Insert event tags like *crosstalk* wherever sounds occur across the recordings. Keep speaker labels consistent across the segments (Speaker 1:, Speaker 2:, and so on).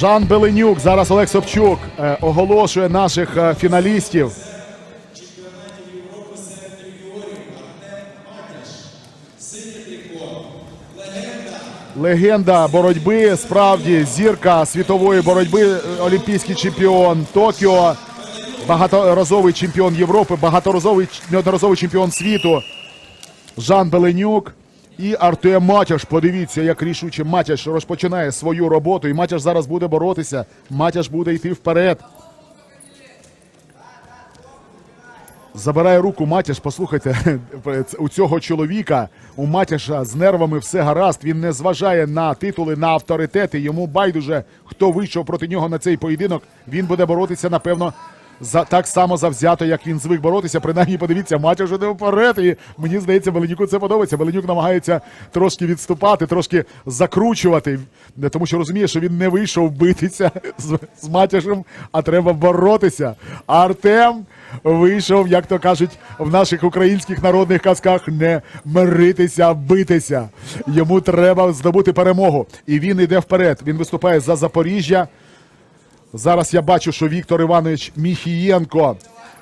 Speaker 1: Жан Беленюк. Зараз Олег Собчук е, оголошує наших е, фіналістів. Легенда боротьби, справді зірка світової боротьби, е, олімпійський чемпіон Токіо, багаторазовий чемпіон Європи, багаторазовий неодноразовий чемпіон світу. Жан Беленюк і Артем Матяш. Подивіться, як рішуче Матяш розпочинає свою роботу. І Матяш зараз буде боротися. Матяш буде йти вперед. Забирає руку Матяш. Послухайте, *laughs* у цього чоловіка у Матяша з нервами все гаразд. Він не зважає на титули, на авторитети. Йому байдуже, хто вийшов проти нього на цей поєдинок. Він буде боротися, напевно, за так само завзято, як він звик боротися. Принаймні, подивіться, Матяш іде вперед. І мені здається, Беленюку це подобається. Беленюк намагається трошки відступати, трошки закручувати, тому що розуміє, що він не вийшов битися *laughs* з, з Матяшем, а треба боротися. Артем вийшов, як то кажуть, в наших українських народних казках не миритися, битися. Йому треба здобути перемогу. І він йде вперед. Він виступає за Запоріжжя. Зараз я бачу, що Віктор Іванович Міхієнко,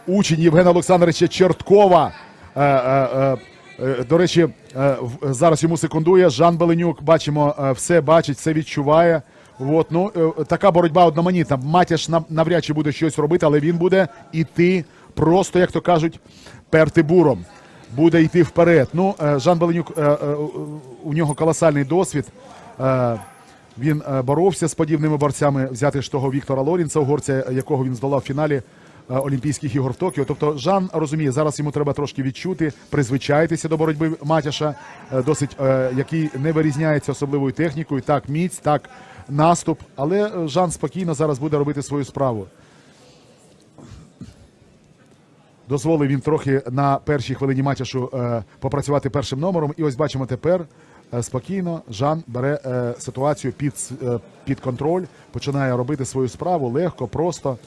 Speaker 1: учень Євгена Олександровича Черткова. Е, е, е, е, до речі, е, зараз йому секундує Жан Беленюк. Бачимо, е, все бачить, все відчуває. От, ну, е, така боротьба одноманітна. Матяш нав- навряд чи буде щось робити, але він буде йти просто, як то кажуть, перти буром. Буде йти вперед. Ну, е, Жан Беленюк, е, е, у нього колосальний досвід. Е, він е, боровся з подібними борцями, взяти ж того Віктора Лорінца, угорця, якого він здолав в фіналі е, Олімпійських ігор в Токіо. Тобто Жан розуміє, зараз йому треба трошки відчути, призвичаїтися до боротьби Матяша, е, досить який не вирізняється особливою технікою. Так, міць, так, наступ. Але Жан спокійно зараз буде робити свою справу. Дозволив він трохи на першій хвилині матчу е, попрацювати першим номером. І ось бачимо тепер спокійно Жан бере е, ситуацію під, е, під контроль, починає робити свою справу легко, просто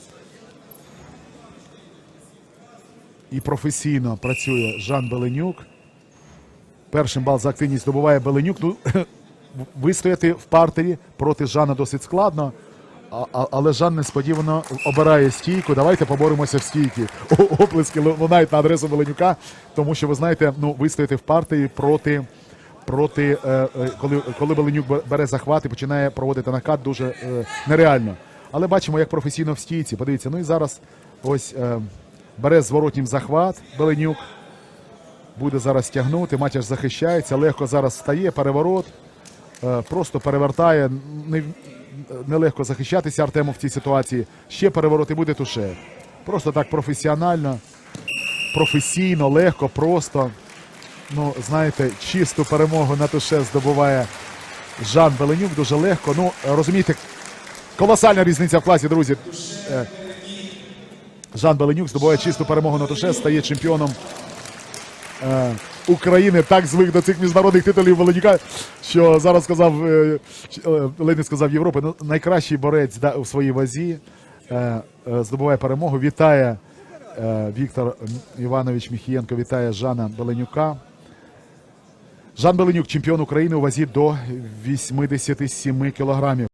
Speaker 1: і професійно працює Жан Беленюк. Першим бал за активність здобуває Беленюк. Ну, *coughs* вистояти в партері проти Жана досить складно. Але Жан несподівано обирає стійку. Давайте поборемося в стійки. О, Оплески лунають на адресу Беленюка, тому що ви знаєте, ну вистояти в партії проти. Проти, е, е, коли, коли Беленюк бере захват і починає проводити накат, дуже е, нереально. Але бачимо, як професійно в стійці. Подивіться, ну і зараз ось бере зворотнім захват Беленюк. Буде зараз тягнути. Матяш захищається, легко зараз стає, переворот. Просто перевертає. Не, нелегко захищатися Артему в цій ситуації. Ще переворот і буде туше. Просто так професіонально, професійно, легко, просто. Ну, знаєте, чисту перемогу на туше здобуває Жан Беленюк дуже легко. Ну, розумієте, колосальна різниця в класі, друзі. Е, Жан Беленюк здобуває чисту перемогу на туше, стає чемпіоном е, України. Так звик до цих міжнародних титулів Беленюка, що зараз сказав, е, е, ледь сказав Європи, ну, найкращий борець да, у своїй вазі е, е, здобуває перемогу. Вітає е, Віктор Іванович Міхієнко, вітає Жана Беленюка. Жан Беленюк, чемпіон України у вазі до 87 кілограмів.